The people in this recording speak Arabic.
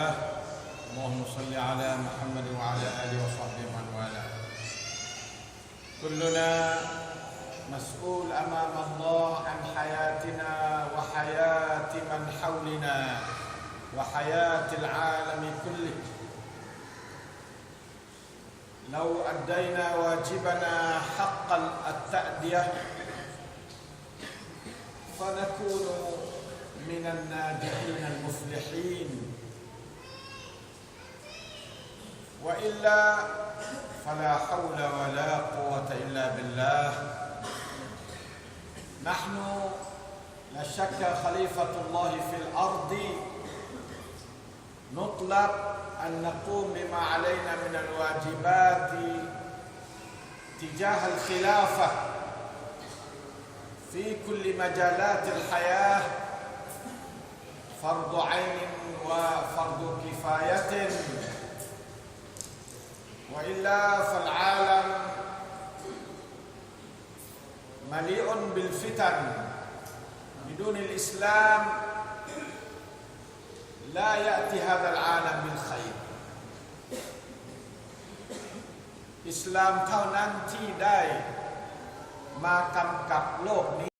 اللهم صل على محمد وعلى آله وصحبه ومن والاه. كلنا مسؤول أمام الله عن حياتنا وحياة من حولنا وحياة العالم كله. لو أدينا واجبنا حق التأدية فنكون من الناجحين المفلحين وإلا فلا حول ولا قوة إلا بالله. نحن لا شك خليفة الله في الأرض. نطلب أن نقوم بما علينا من الواجبات تجاه الخلافة في كل مجالات الحياة. فرض عين وفرض كفاية. والا فالعالم مليء بالفتن بدون الاسلام لا ياتي هذا العالم بالخير อิสลามเท่านั้นที่ได้มากำกับโลกนี้